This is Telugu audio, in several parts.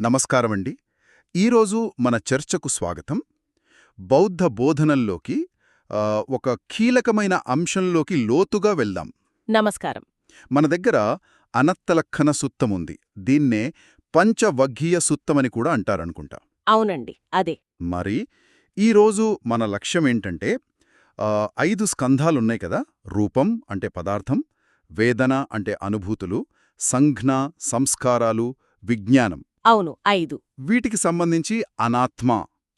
నమస్కారమండి. ఈరోజు మన చర్చకు స్వాగతం. బౌద్ధ బోధనల్లోకి ఒక కీలకమైన అంశంలోకి లోతుగా వెళ్దాం. నమస్కారం. మన దగ్గర అనత్తలక్కన సుత్తముంది దీన్నే పంచవగ్గీయ సుత్తమని కూడా అంటారనుకుంటా. అవునండి. అదే. మరి ఈరోజు మన లక్ష్యమేంటంటే ఐదు స్కంధాలున్నాయి కదా. రూపం అంటే పదార్థం వేదన అంటే అనుభూతులు సంజ్ఞ సంస్కారాలు విజ్ఞానం. అవును ఐదు. వీటికి సంబంధించి అనాత్మ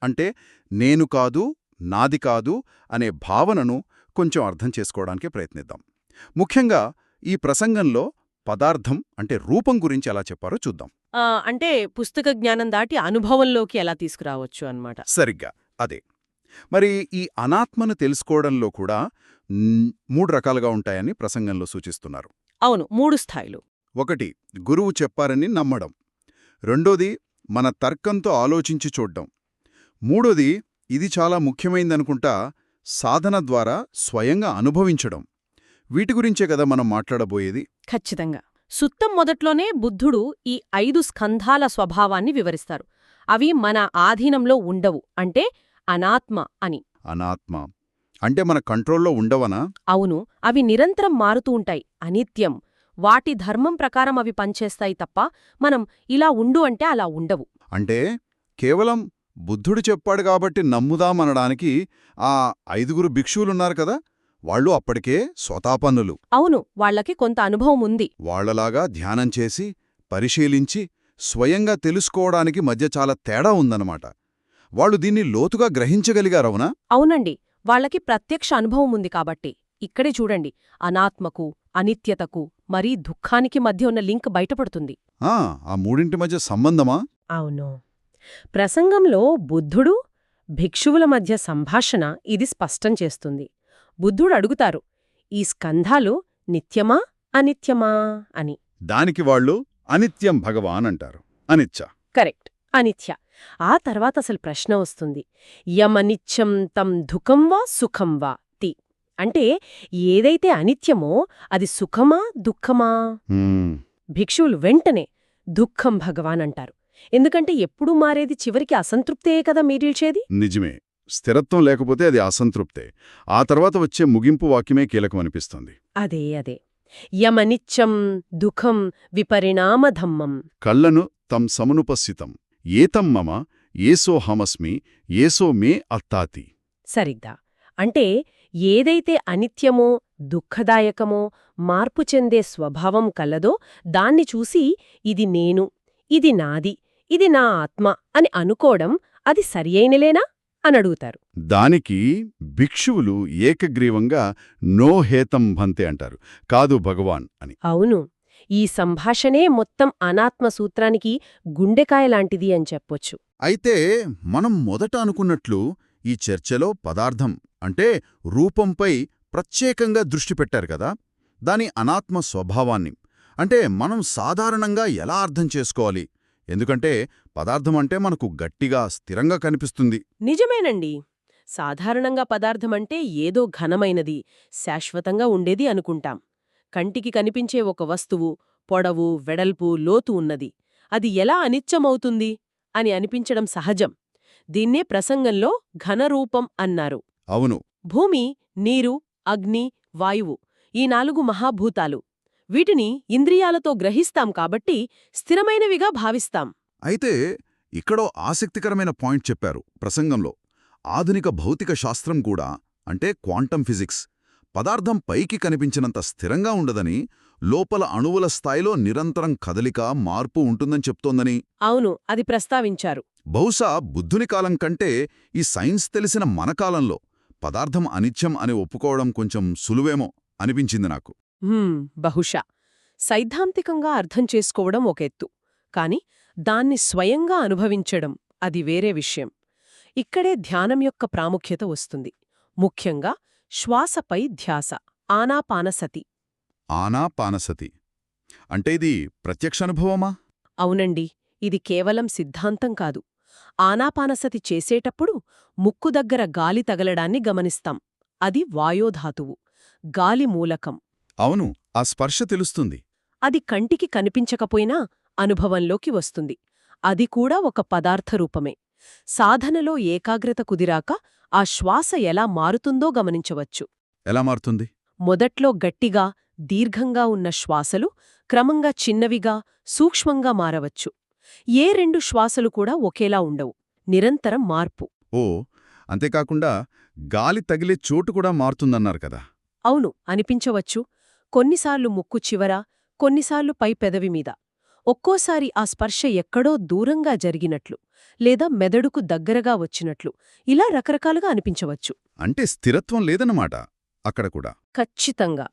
అంటే నేను కాదు నాది కాదు అనే భావనను కొంచెం అర్థం చేసుకోవడానికి ప్రయత్నిద్దాం. ముఖ్యంగా ఈ ప్రసంగంలో పదార్థం అంటే రూపం గురించి ఎలా చెప్పారో చూద్దాం. అంటే పుస్తక జ్ఞానం దాటి అనుభవంలోకి ఎలా తీసుకురావచ్చు అన్నమాట. సరిగ్గా అదే. మరి ఈ అనాత్మను తెలుసుకోవడంలో కూడా మూడు రకాలుగా ఉంటాయని ప్రసంగంలో సూచిస్తున్నారు. అవును మూడు స్థాయిలు. ఒకటి గురువు చెప్పారని నమ్మడం. రెండోది మన తర్కంతో ఆలోచించి చూడ్డం. మూడోది ఇది చాలా ముఖ్యమైందనుకుంటా సాధన ద్వారా స్వయంగా అనుభవించడం. వీటి గురించే కదా మనం మాట్లాడబోయేది. ఖచ్చితంగా. సుత్తం మొదట్లోనే బుద్ధుడు ఈ ఐదు స్కంధాల స్వభావాన్ని వివరిస్తారు. అవి మన ఆధీనంలో ఉండవు అంటే అనాత్మ అని. అనాత్మ. అంటే మన కంట్రోల్లో ఉండవనా? అవును. అవి నిరంతరం మారుతూ ఉంటాయి. అనిత్యం వాటి ధర్మం ప్రకారం అవి పనిచేస్తాయి తప్ప మనం ఇలా ఉండు అంటే అలా ఉండవు. అంటే కేవలం బుద్ధుడు చెప్పాడు కాబట్టి నమ్ముదామనడానికి ఆ ఐదుగురు భిక్షువులున్నారు కదా వాళ్ళు అప్పటికే స్వతాపన్నులు. అవును వాళ్ళకి కొంత అనుభవం ఉంది. వాళ్ళలాగా ధ్యానం చేసి పరిశీలించి స్వయంగా తెలుసుకోవడానికి మధ్య చాలా తేడా ఉందన్నమాట. వాళ్ళు దీన్ని లోతుగా గ్రహించగలిగారవునా అవునండి వాళ్ళకి ప్రత్యక్ష అనుభవం ఉంది కాబట్టి. ఇక్కడే చూడండి అనాత్మకు అనిత్యతకు మరీ దుఃఖానికి మధ్య ఉన్న లింక్ బయటపడుతుంది. ఆ ఆ మూడింటి మధ్య సంబంధమా? అవును. ప్రసంగంలో బుద్ధుడు భిక్షువుల మధ్య సంభాషణ ఇది స్పష్టం చేస్తుంది. బుద్ధుడు అడుగుతారు ఈ స్కంధాలు నిత్యమా అనిత్యమా? అని. దానికి వాళ్ళు అనిత్యం భగవాన్ అంటారు. అనిచ్చ కరెక్ట్. అనిత్య. ఆ తర్వాత అసలు ప్రశ్న వస్తుంది యమనిత్యం తం దుఃఖం వా సుఖం వా? అంటే ఏదైతే అనిత్యమో అది సుఖమా దుఃఖమా? భిక్షువులు వెంటనే దుఃఖం భగవాన్ అంటారు. ఎందుకంటే ఎప్పుడూ మారేది చివరికి అసంతృప్తే కదా మీరిల్చేది నిజమే. స్థిరత్వం లేకపోతే అది అసంతృప్తే. ఆ తర్వాత వచ్చే ముగింపు వాక్యమే కీలకమనిపిస్తుంది. అదే అదే. యమనిత్యం దుఃఖం విపరిణామధమ్మం. కళ్ళను తం సమునుపస్థితం. ఏతం మమ ఏసోహమస్మి ఏసో మే అత్తాతి. సరిగ్గా. అంటే ఏదైతే అనిత్యమో దుఃఖదాయకమో మార్పు చెందే స్వభావం కలదో దాన్ని చూసి ఇది నేను ఇది నాది ఇది నా ఆత్మ అని అనుకోవడం అది సరియైనలేనా? అని అడుగుతారు. దానికి భిక్షువులు ఏకగ్రీవంగా నో హేతం భంతే అంటారు. కాదు భగవాన్ అని. అవును. ఈ సంభాషణే మొత్తం అనాత్మ సూత్రానికి గుండెకాయ లాంటిది అని చెప్పొచ్చు. అయితే మనం మొదట అనుకున్నట్లు ఈ చర్చలో పదార్థం అంటే రూపంపై ప్రత్యేకంగా దృష్టి పెట్టారు కదా? దాని అనాత్మ స్వభావాన్ని. అంటే మనం సాధారణంగా ఎలా అర్థం చేసుకోవాలి? ఎందుకంటే పదార్థం అంటే మనకు గట్టిగా స్థిరంగా కనిపిస్తుంది. నిజమేనండి. సాధారణంగా పదార్థమంటే ఏదో ఘనమైనది శాశ్వతంగా ఉండేది అనుకుంటాం. కంటికి కనిపించే ఒక వస్తువు పొడవు వెడల్పు లోతు ఉన్నది. అది ఎలా అనిత్యమవుతుంది అని అనిపించడం సహజం. దీన్నే ప్రసంగంలో ఘనరూపం అన్నారు. అవును. భూమి నీరు అగ్ని వాయువు ఈ నాలుగు మహాభూతాలు. వీటిని ఇంద్రియాలతో గ్రహిస్తాం కాబట్టి స్థిరమైనవిగా భావిస్తాం. అయితే ఇక్కడో ఆసక్తికరమైన పాయింట్ చెప్పారు ప్రసంగంలో. ఆధునిక భౌతిక శాస్త్రం కూడా అంటే క్వాంటం ఫిజిక్స్ పదార్థం పైకి కనిపించినంత స్థిరంగా ఉండదని లోపల అణువుల స్థాయిలో నిరంతరం కదలిక మార్పు ఉంటుందని చెప్తోందని. అవును అది ప్రస్తావించారు. బహుశా బుద్ధుని కాలం కంటే ఈ సైన్స్ తెలిసిన మన కాలంలో పదార్థం అనిత్యం అని ఒప్పుకోవడం కొంచెం సులువేమో అనిపించింది నాకు. బహుశా. సైద్ధాంతికంగా అర్థం చేసుకోవడం ఒక ఎత్తు. కాని దాన్ని స్వయంగా అనుభవించడం అది వేరే విషయం. ఇక్కడే ధ్యానం యొక్క ప్రాముఖ్యత వస్తుంది. ముఖ్యంగా శ్వాసపై ధ్యాస ఆనాపానసతి. ఆనాపానసతి. అంటే ఇది ప్రత్యక్ష అనుభవమా? అవునండి ఇది కేవలం సిద్ధాంతం కాదు. ఆనాపానసతి చేసేటప్పుడు ముక్కు దగ్గర గాలి తగలడాన్ని గమనిస్తాం. అది వాయోధాతువు గాలి మూలకం. అవును ఆ స్పర్శ తెలుస్తుంది. అది కంటికి కనిపించకపోయినా అనుభవంలోకి వస్తుంది. అది కూడా ఒక పదార్థ రూపమే సాధనలో ఏకాగ్రత కుదిరాక ఆ శ్వాస ఎలా మారుతుందో గమనించవచ్చు. ఎలా మారుతుంది? మొదట్లో గట్టిగా దీర్ఘంగా ఉన్న శ్వాసలు క్రమంగా చిన్నవిగా సూక్ష్మంగా మారవచ్చు. ఏ రెండు శ్వాసలు కూడా ఒకేలా ఉండవు. నిరంతరం మార్పు. ఓ అంతేకాకుండా గాలి తగిలే చోటు కూడా మారుతుందన్నారు కదా. అవును అనిపించవచ్చు. కొన్నిసార్లు ముక్కు చివర కొన్నిసార్లు పై పెదవి మీద. ఒక్కోసారి ఆ స్పర్శ ఎక్కడో దూరంగా జరిగినట్లు లేదా మెదడుకు దగ్గరగా వచ్చినట్లు ఇలా రకరకాలుగా అనిపించవచ్చు. అంటే స్థిరత్వం లేదన్నమాట అక్కడ కూడా. ఖచ్చితంగా.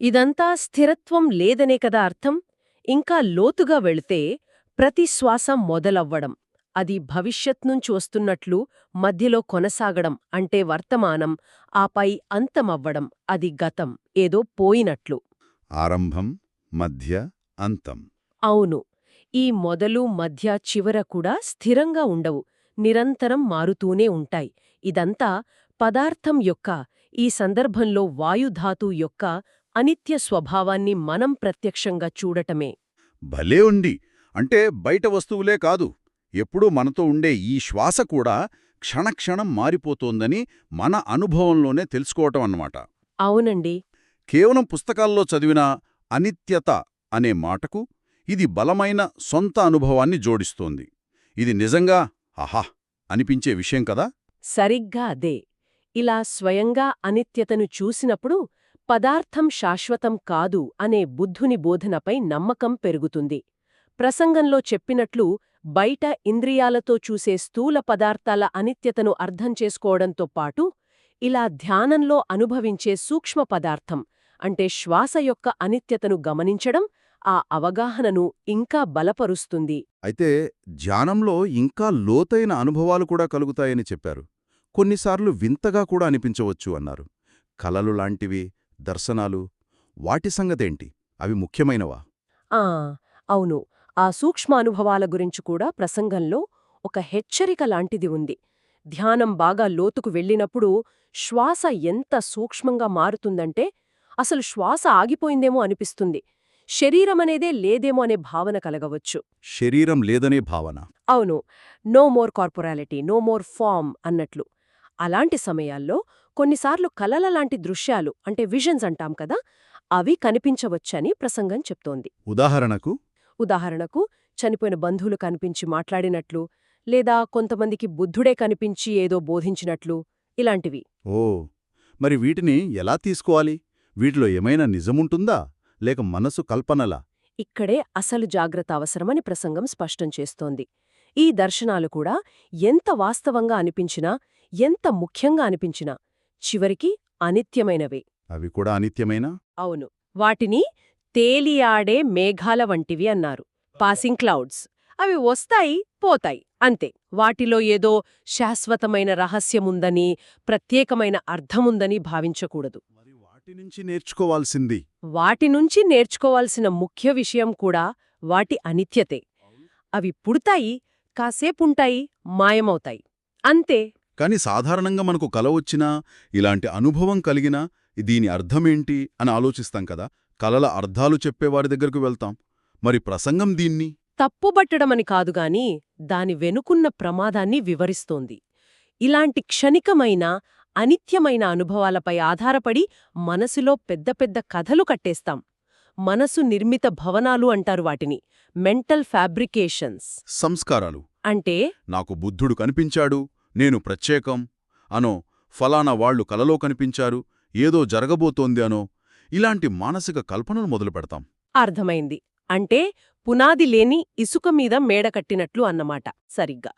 ఇదంతా స్థిరత్వం లేదనే కదా అర్థం? ఇంకా లోతుగా వెళితే ప్రతి శ్వాస మొదలవ్వడం అది భవిష్యత్ నుంచి వస్తున్నట్లు మధ్యలో కొనసాగడం అంటే వర్తమానం ఆపై అంతమవ్వడం అది గతం ఏదో పోయినట్లు. ఆరంభం మధ్య అంతం. అవును. ఈ మొదలు మధ్య చివర కూడా స్థిరంగా ఉండవు. నిరంతరం మారుతూనే ఉంటాయి. ఇదంతా పదార్థం యొక్క ఈ సందర్భంలో వాయుధాతు యొక్క అనిత్య స్వభావాన్ని మనం ప్రత్యక్షంగా చూడటమే. భలే ఉండి అంటే బయట వస్తువులే కాదు. ఎప్పుడూ మనతో ఉండే ఈ శ్వాస కూడా క్షణక్షణం మారిపోతోందని మన అనుభవంలోనే తెలుసుకోవటం అన్నమాట. అవునండి. కేవలం పుస్తకాల్లో చదివిన అనిత్యత అనే మాటకు ఇది బలమైన సొంత అనుభవాన్ని జోడిస్తోంది. ఇది నిజంగా ఆహా అనిపించే విషయం కదా? సరిగ్గా అదే. ఇలా స్వయంగా అనిత్యతను చూసినప్పుడు పదార్థం శాశ్వతం కాదు అనే బుద్ధుని బోధనపై నమ్మకం పెరుగుతుంది. ప్రసంగంలో చెప్పినట్లు బయట ఇంద్రియాలతో చూసే స్థూల పదార్థాల అనిత్యతను అర్థం చేసుకోవడంతో పాటు ఇలా ధ్యానంలో అనుభవించే సూక్ష్మ పదార్థం అంటే శ్వాస యొక్క అనిత్యతను గమనించడం ఆ అవగాహనను ఇంకా బలపరుస్తుంది. అయితే ధ్యానంలో ఇంకా లోతైన అనుభవాలు కూడా కలుగుతాయని చెప్పారు. కొన్నిసార్లు వింతగా కూడా అనిపించవచ్చు అన్నారు. కలలు లాంటివి దర్శనాలు వాటి సంగతేంటి? అవి ముఖ్యమైనవా? ఆ! అవును. ఆ సూక్ష్మానుభవాల గురించి కూడా ప్రసంగంలో ఒక హెచ్చరిక లాంటిది ఉంది. ధ్యానం బాగా లోతుకు వెళ్ళినప్పుడు శ్వాస ఎంత సూక్ష్మంగా మారుతుందంటే అసలు శ్వాస ఆగిపోయిందేమో అనిపిస్తుంది. శరీరమనేదే లేదేమో అనే భావన కలగవచ్చు. శరీరం లేదనే భావన. అవును. No more corporeality no more form అన్నట్లు. అలాంటి సమయాల్లో కొన్నిసార్లు కలల లాంటి దృశ్యాలు అంటే విజన్స్ అంటాం కదా అవి కనిపించవచ్చని ప్రసంగం చెప్తోంది. ఉదాహరణకు? ఉదాహరణకు చనిపోయిన బంధువులు కనిపించి మాట్లాడినట్లు లేదా కొంతమందికి బుద్ధుడే కనిపించి ఏదో బోధించినట్లు ఇలాంటివి. ఓ! మరి వీటిని ఎలా తీసుకోవాలి? వీటిలో ఏమైనా నిజముంటుందా? లేక మనసు కల్పనలా? ఇక్కడే అసలు జాగ్రత్త అవసరమని ప్రసంగం స్పష్టం చేస్తోంది. ఈ దర్శనాలు కూడా ఎంత వాస్తవంగా అనిపించినా ఎంత ముఖ్యంగా అనిపించినా చివరికి అనిత్యమైనవే. అవి కూడా అనిత్యమేనా? అవును. వాటిని తేలియాడే మేఘాల వంటివి అన్నారు. Passing clouds. అవి వస్తాయి పోతాయి అంతే. వాటిలో ఏదో శాశ్వతమైన రహస్యముందని ప్రత్యేకమైన అర్థముందని భావించకూడదు. వాటి నుంచి నేర్చుకోవాల్సింది. వాటి నుంచి నేర్చుకోవాల్సిన ముఖ్య విషయం కూడా వాటి అనిత్యతే. అవి పుడతాయి కాసేపుంటాయి మాయమవుతాయి. అంతే. కాని సాధారణంగా మనకు కల వచ్చినా ఇలాంటి అనుభవం కలిగినా దీని అర్థమేంటి అని ఆలోచిస్తాం కదా. కలల అర్థాలు చెప్పేవారి దగ్గరకు వెళ్తాం. మరి ప్రసంగం దీన్ని? తప్పుబట్టడమని కాదుగాని దాని వెనుకున్న ప్రమాదాన్ని వివరిస్తోంది. ఇలాంటి క్షణికమైన అనిత్యమైన అనుభవాలపై ఆధారపడి మనసులో పెద్ద పెద్ద కథలు కట్టేస్తాం. మనసు నిర్మిత భవనాలు అంటారు వాటిని. Mental fabrications. సంస్కారాలు. అంటే? నాకు బుద్ధుడు కనిపించాడు నేను ప్రత్యేకం. అనో ఫలానా వాళ్ళు కలలో కనిపించారు ఏదో జరగబోతోంది అనో ఇలాంటి మానసిక కల్పనలు మొదలు పెడతాం. అర్థమైంది. అంటే పునాది లేని ఇసుక మీద మేడ కట్టినట్లు అన్నమాట సరిగ్గా.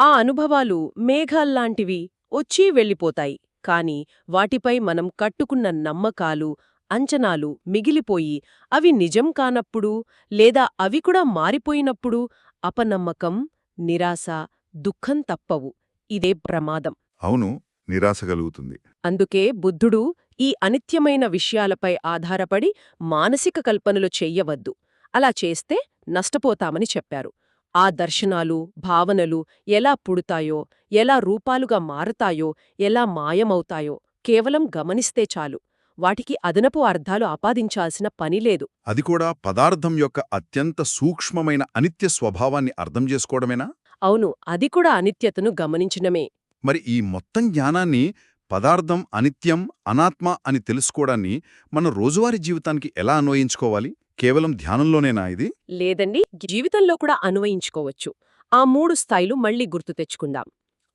ఆ అనుభవాలు మేఘాల్లాంటివి. వచ్చి వెళ్ళిపోతాయి. కాని వాటిపై మనం కట్టుకున్న నమ్మకాలు అంచనాలు మిగిలిపోయి అవి నిజం కానప్పుడు లేదా అవి కూడా మారిపోయినప్పుడు అపనమ్మకం నిరాశ దుఃఖం తప్పవు. ఇదే ప్రమాదం. అవును నిరాశ కలుగుతుంది. అందుకే బుద్ధుడు ఈ అనిత్యమైన విషయాలపై ఆధారపడి మానసిక కల్పనలు చెయ్యవద్దు. అలా చేస్తే నష్టపోతామని చెప్పారు. ఆ దర్శనాలు భావనలు ఎలా పుడతాయో ఎలా రూపాలుగా మారతాయో ఎలా మాయమవుతాయో కేవలం గమనిస్తే చాలు. వాటికి అదనపు అర్థాలు ఆపాదించాల్సిన పనిలేదు అది కూడా పదార్థం యొక్క అత్యంత సూక్ష్మమైన అనిత్య స్వభావాన్ని అర్థం చేసుకోవడమేనా? అవును అది కూడా అనిత్యతను గమనించడమే. మరి ఈ మొత్తం జ్ఞానాన్ని పదార్థం అనిత్యం అనాత్మ అని తెలుసుకోవడాన్ని మన రోజువారీ జీవితానికి ఎలా అన్వయించుకోవాలి? కేవలం ధ్యానంలోనేనా ఇది? లేదండి జీవితంలో కూడా అన్వయించుకోవచ్చు. ఆ మూడు స్థాయిలు మళ్ళీ గుర్తు తెచ్చుకుందాం.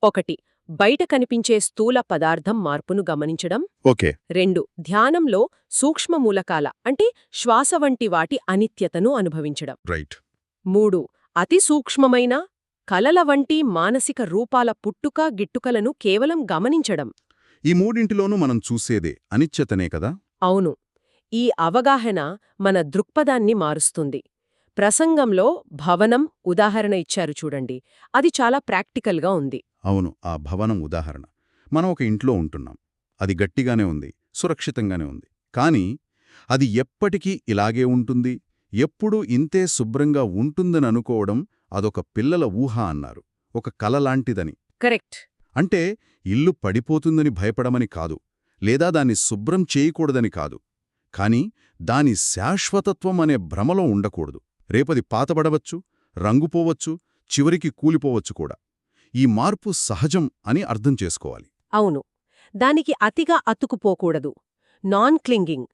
ఒకటి బయట కనిపించే స్థూల పదార్థం మార్పును గమనించడం. ఓకే. రెండు ధ్యానంలో సూక్ష్మ మూలకాల అంటే శ్వాస వంటి వాటి అనిత్యతను అనుభవించడం. రైట్. మూడు అతి సూక్ష్మమైన కలల వంటి మానసిక రూపాల పుట్టుక గిట్టుకలను కేవలం గమనించడం. ఈ మూడింటిలోనూ మనం చూసేదే అనిత్యతనే కదా? అవును. ఈ అవగాహన మన దృక్పథాన్ని మారుస్తుంది. ప్రసంగంలో భవనం ఉదాహరణ ఇచ్చారు చూడండి. అది చాలా ప్రాక్టికల్గా ఉంది. అవును ఆ భవనం ఉదాహరణ. మనం ఒక ఇంట్లో ఉంటున్నాం. అది గట్టిగానే ఉంది సురక్షితంగానే ఉంది. కానీ అది ఎప్పటికీ ఇలాగే ఉంటుంది ఎప్పుడూ ఇంతే శుభ్రంగా ఉంటుందని అనుకోవడం అదొక పిల్లల ఊహ అన్నారు. ఒక కల లాంటిదని. కరెక్ట్. అంటే ఇల్లు పడిపోతుందని భయపడమని కాదు లేదా దాన్ని శుభ్రం చేయకూడదని కాదు. కాని దాని శాశ్వతత్వం అనే భ్రమలో ఉండకూడదు. రేపది పాతబడవచ్చు రంగుపోవచ్చు చివరికి కూలిపోవచ్చు కూడా. ఈ మార్పు సహజం అని అర్థం చేసుకోవాలి. అవును. దానికి అతిగా అతుకుపోకూడదు. నాన్ క్లింగింగ్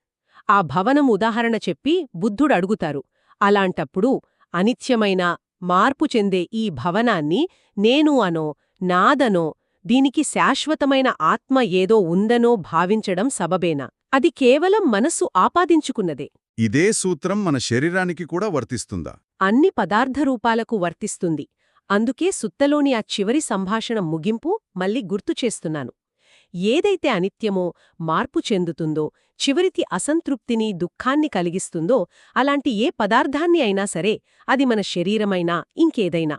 ఆ భవనం ఉదాహరణ చెప్పి బుద్ధుడు అడుగుతారు. అలాంటప్పుడు అనిత్యమైన మార్పు చెందే ఈ భవనాన్ని నేను అనో నాదనో దీనికి శాశ్వతమైన ఆత్మ ఏదో ఉందనో భావించడం సబబేనా? అది కేవలం మనస్సు ఆపాదించుకున్నదే. ఇదే సూత్రం మన శరీరానికి కూడా వర్తిస్తుందా? అన్ని పదార్థ రూపాలకు వర్తిస్తుంది. అందుకే సుత్తలోని ఆ చివరి సంభాషణ ముగింపు మళ్ళీ గుర్తు చేస్తున్నాను. ఏదైతే అనిత్యమో మార్పు చెందుతుందో చివరికి అసంతృప్తిని దుఃఖాన్ని కలిగిస్తుందో అలాంటి ఏ పదార్థాన్ని అయినా సరే అది మన శరీరమైనా ఇంకేదైనా.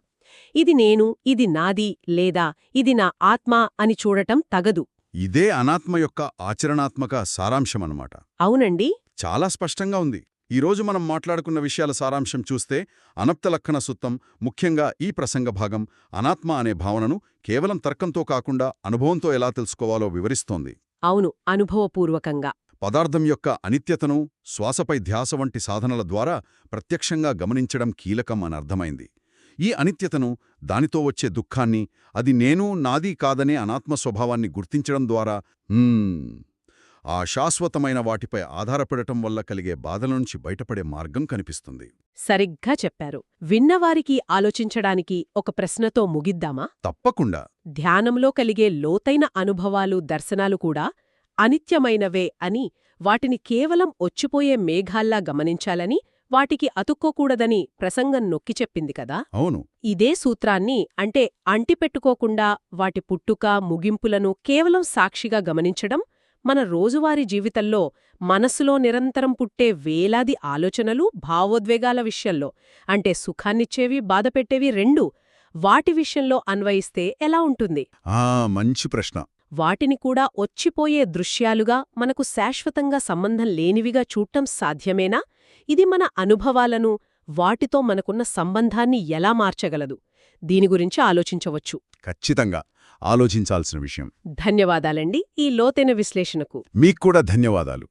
ఇది నేను ఇది నాది లేదా ఇది నా ఆత్మ అని చూడటం తగదు. ఇదే అనాత్మ యొక్క ఆచరణాత్మక సారాంశమన్నమాట. అవునండి. చాలా స్పష్టంగా ఉంది. ఈరోజు మనం మాట్లాడుకున్న విషయాల సారాంశం చూస్తే అనప్త లక్షణ సుత్తం ముఖ్యంగా ఈ ప్రసంగ భాగం అనాత్మ అనే భావనను కేవలం తర్కంతో కాకుండా అనుభవంతో ఎలా తెలుసుకోవాలో వివరిస్తోంది. అవును అనుభవపూర్వకంగా. పదార్థం యొక్క అనిత్యతను శ్వాసపై ధ్యాస వంటి సాధనల ద్వారా ప్రత్యక్షంగా గమనించడం కీలకం అని అర్థమైంది. ఈ అనిత్యతను దానితో వచ్చే దుఃఖాన్ని అది నేను నాది కాదనే అనాత్మ స్వభావాన్ని గుర్తించడం ద్వారా "హ్మ్, ఆ శాశ్వతమైన వాటిపై ఆధారపడటం వల్ల కలిగే బాధల నుంచి బయటపడే మార్గం కనిపిస్తుంది. సరిగ్గా చెప్పారు. విన్నవారికి ఆలోచించడానికి ఒక ప్రశ్నతో ముగిద్దామా? తప్పకుండా. ధ్యానంలో కలిగే లోతైన అనుభవాలు దర్శనాలు కూడా అనిత్యమైనవే అని వాటిని కేవలం ఒచ్చిపోయే మేఘాల్లా గమనించాలని వాటికి అతుక్కోకూడదని ప్రసంగం నొక్కి చెప్పింది కదా? అవును. ఇదే సూత్రాన్ని అంటే అంటిపెట్టుకోకుండా వాటి పుట్టుక ముగింపులను కేవలం సాక్షిగా గమనించడం మన రోజువారీ జీవితంలో మనసులో నిరంతరం పుట్టే వేలాది ఆలోచనలు భావోద్వేగాల విషయంలో. అంటే సుఖాన్నిచ్చేవి బాధపెట్టేవి రెండు. వాటి విషయంలో అన్వయిస్తే ఎలా ఉంటుంది? ఆ మంచి ప్రశ్న. వాటిని కూడా ఒచ్చిపోయే దృశ్యాలుగా మనకు శాశ్వతంగా సంబంధం లేనివిగా చూడటం సాధ్యమేనా? ఇది మన అనుభవాలను వాటితో మనకున్న సంబంధాన్ని ఎలా మార్చగలదు? దీని గురించి ఆలోచించవచ్చు. ఖచ్చితంగా. ఆలోచించాల్సిన విషయం. ధన్యవాదాలండి ఈ లోతైన విశ్లేషణకు. మీకు కూడా ధన్యవాదాలు.